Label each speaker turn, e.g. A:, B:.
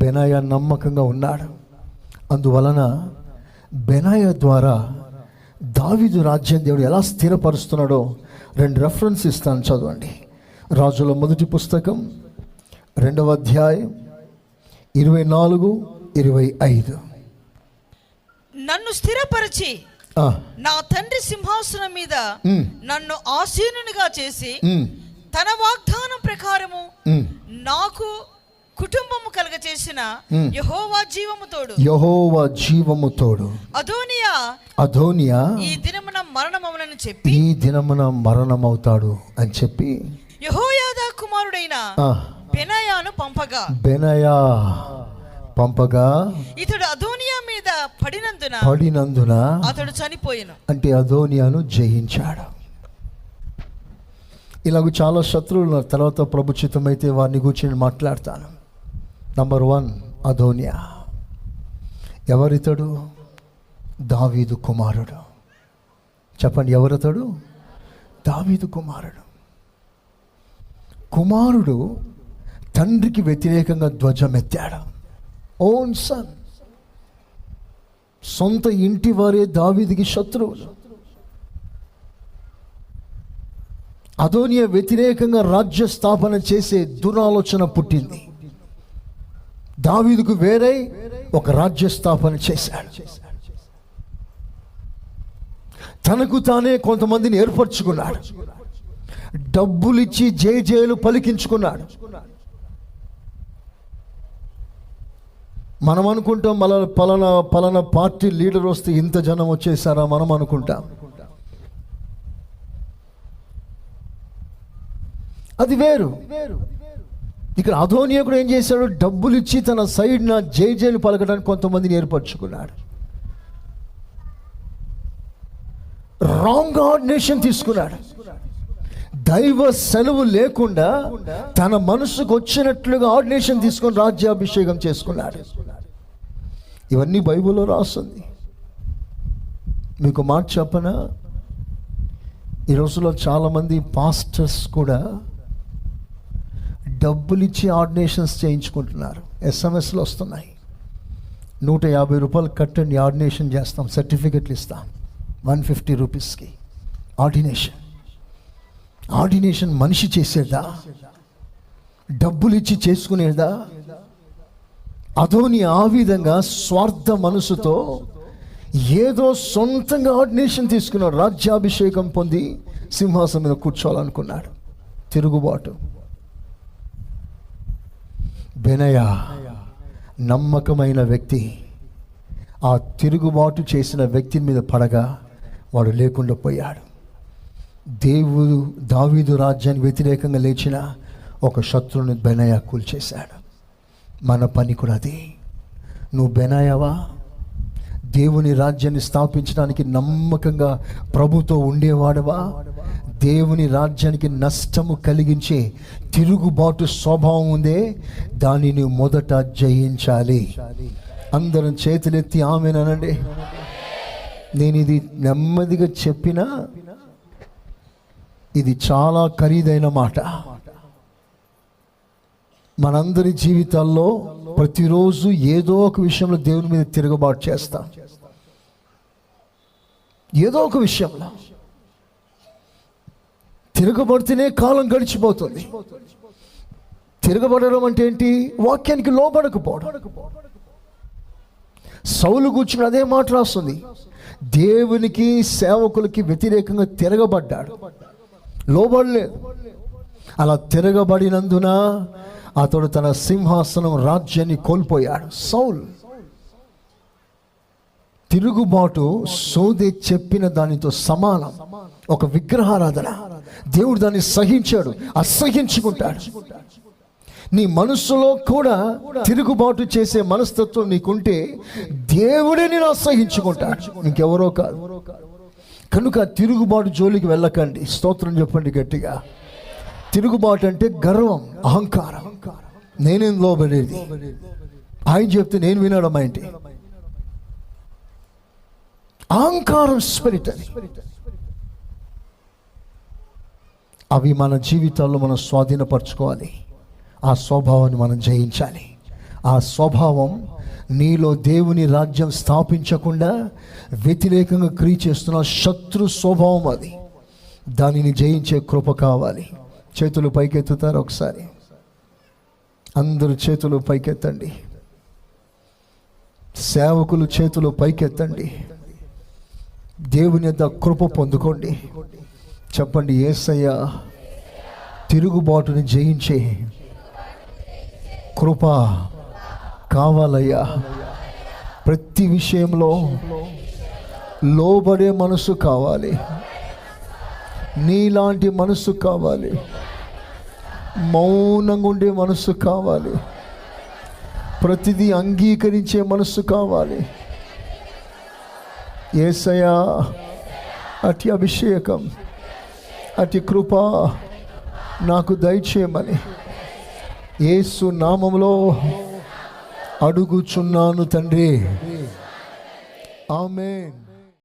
A: బెనాయ నమ్మకంగా ఉన్నాడు. అందువలన బెనాయ ద్వారా దావీదు రాజ్యం దేవుడు ఎలా స్థిరపరుస్తున్నాడో రెండు రెఫరెన్స్ ఇస్తాను చదవండి. రాజుల మొదటి పుస్తకం రెండవ అధ్యాయం ఇరవై నాలుగు ఇరవై ఐదు.
B: నన్ను స్థిరపరిచి నా తండ్రి సింహాసనం మీద నన్ను ఆసీనునిగా చేసి తన వాగ్దానం ప్రకారము. నాకు కుటుంబము కలగచేసిన
A: Hmm.
B: యహోవా జీవము తోడు.
A: యెహోవా జీవము తోడు.
B: అదోనియా
A: అధోనియా
B: ఈ దినమున మరణమవునని చెప్పి
A: ఈ దినమున మరణమవుతాడు అని చెప్పి
B: యహోయాదా కుమారుడైన బెనాయాను పంపగా.
A: బెనయా పంపగా
B: ఇతడు అదోనియా మీద పడినందున
A: పడినందున
B: అతడు చనిపోయెను.
A: అంటే అధోనియాను జయించాడు. ఇలాగ చాలా శత్రువులు ఉన్నారు. తర్వాత ప్రభుచితమైతే వారిని గురించి నేను మాట్లాడతాను. నంబర్ వన్ అధోనియా ఎవరితడు? దావీదు కుమారుడు. చెప్పండి ఎవరితడు? దావీదు కుమారుడు. కుమారుడు తండ్రికి వ్యతిరేకంగా ధ్వజమెత్తాడు. ఓన్ సన్ సొంత ఇంటి వారే దావీదికి శత్రువులు. అదోనియ వ్యతిరేకంగా రాజ్య స్థాపన చేసే దురాలోచన పుట్టింది. దావీదుకు వేరే ఒక రాజ్య స్థాపన చేశాడు. తనకు తానే కొంతమందిని ఏర్పరచుకున్నాడు. డబ్బులిచ్చి జయ పలికించుకున్నాడు. మనం అనుకుంటాం మన పలానా పలానా పార్టీ లీడర్ వస్తే ఇంత జనం వచ్చేసారా మనం అనుకుంటాం. అది వేరు వేరు. ఇక్కడ అధోనియకుడు ఏం చేశాడు? డబ్బులు ఇచ్చి తన సైడ్న జై జైలు పలకడానికి కొంతమందిని ఏర్పరచుకున్నాడు. రాంగ్ ఆర్డినేషన్ తీసుకున్నాడు. దైవ సెలవు లేకుండా తన మనసుకు వచ్చినట్లుగా ఆర్డినేషన్ తీసుకొని రాజ్యాభిషేకం చేసుకున్నాడు. ఇవన్నీ బైబిల్లో రాస్తుంది. మీకు మాట చెప్పనా? ఈ రోజుల్లో చాలామంది పాస్టర్స్ కూడా డబ్బులు ఇచ్చి ఆర్డినేషన్స్ చేయించుకుంటున్నారు. ఎస్ఎంఎస్లు వస్తున్నాయి. నూట యాభై రూపాయలు కట్టండి ఆర్డినేషన్ చేస్తాం సర్టిఫికెట్లు ఇస్తాం. వన్ ఫిఫ్టీ రూపీస్కి. ఆర్డినేషన్. ఆర్డినేషన్ మనిషి చేసేదా? డబ్బులు ఇచ్చి చేసుకునేదా? అధోని ఆ విధంగా స్వార్థ మనసుతో ఏదో సొంతంగా ఆర్డినేషన్ తీసుకున్నాడు రాజ్యాభిషేకం పొంది సింహాసనం మీద కూర్చోవాలనుకున్నాడు. తిరుగుబాటు. బెనయ నమ్మకమైన వ్యక్తి. ఆ తిరుగుబాటు చేసిన వ్యక్తి మీద పడగా వాడు లేకుండా పోయాడు. దేవుడు దావీదు రాజ్యానికి వ్యతిరేకంగా లేచిన ఒక శత్రువుని బెనయ కూల్చేశాడు. మన పని కూడా అది. నువ్వు బెనాయవా? దేవుని రాజ్యాన్ని స్థాపించడానికి నమ్మకంగా ప్రభుతో ఉండేవాడవా? దేవుని రాజ్యానికి నష్టము కలిగించే తిరుగుబాటు స్వభావం ఉందే దానిని మొదట జయించాలి. అందరం చేతులెత్తి ఆమెనండి నేను ఇది నెమ్మదిగా చెప్పిన ఇది చాలా ఖరీదైన మాట. మనందరి జీవితాల్లో ప్రతిరోజు ఏదో ఒక విషయంలో దేవుని మీద తిరుగుబాటు చేస్తాం. ఏదో ఒక విషయంలో. తిరగబడితేనే కాలం గడిచిపోతుంది. తిరగబడడం అంటే ఏంటి? వాక్యానికి లోబడకపోవడం. సౌలు కూర్చుని అదే మాట రాస్తుంది. దేవునికి సేవకులకి వ్యతిరేకంగా తిరగబడ్డాడు. లోబడలేదు. అలా తిరగబడినందున అతడు తన సింహాసనం రాజ్యాన్ని కోల్పోయాడు. సౌల్ తిరుగుబాటు సోదే చెప్పిన దానితో సమానం. ఒక విగ్రహారాధన. దేవుడు దాన్ని సహించాడు అసహించుకుంటాడు. నీ మనస్సులో కూడా తిరుగుబాటు చేసే మనస్తత్వం నీకుంటే దేవుడే నేను అసహించుకుంటాడు. ఇంకెవరో కాదు. కనుక తిరుగుబాటు జోలికి వెళ్ళకండి. స్తోత్రం చెప్పండి గట్టిగా. తిరుగుబాటు అంటే గర్వం అహంకారం. నేనేం లోబడేది? ఆయన చెప్తే నేను వినడం ఏంటి? అహంకారం స్పిరిట్ అది అవి మన జీవితాల్లో మనం స్వాధీనపరచుకోవాలి. ఆ స్వభావాన్ని మనం జయించాలి. ఆ స్వభావం నీలో దేవుని రాజ్యం స్థాపించకుండా వ్యతిరేకంగా క్రియ చేస్తున్న శత్రు స్వభావం అది. దానిని జయించే కృప కావాలి. చేతులు పైకెత్తుతారు ఒకసారి. అందరూ చేతులు పైకెత్తండి. సేవకులు చేతులు పైకెత్తండి. దేవుని యొక్క కృప పొందుకోండి. చెప్పండి ఏసయ్య తిరుగుబాటుని జయించే కృప కావాలయ్యా. ప్రతి విషయంలో లోబడే మనసు కావాలి. నీలాంటి మనసు కావాలి. మౌనంగా ఉండే మనసు కావాలి. ప్రతిదీ అంగీకరించే మనసు కావాలి. ఏసయా అతి అభిషేకం. అతి కృప నాకు దయచేయమని ఏసు నామంలో అడుగుచున్నాను తండ్రి. ఆమెన్.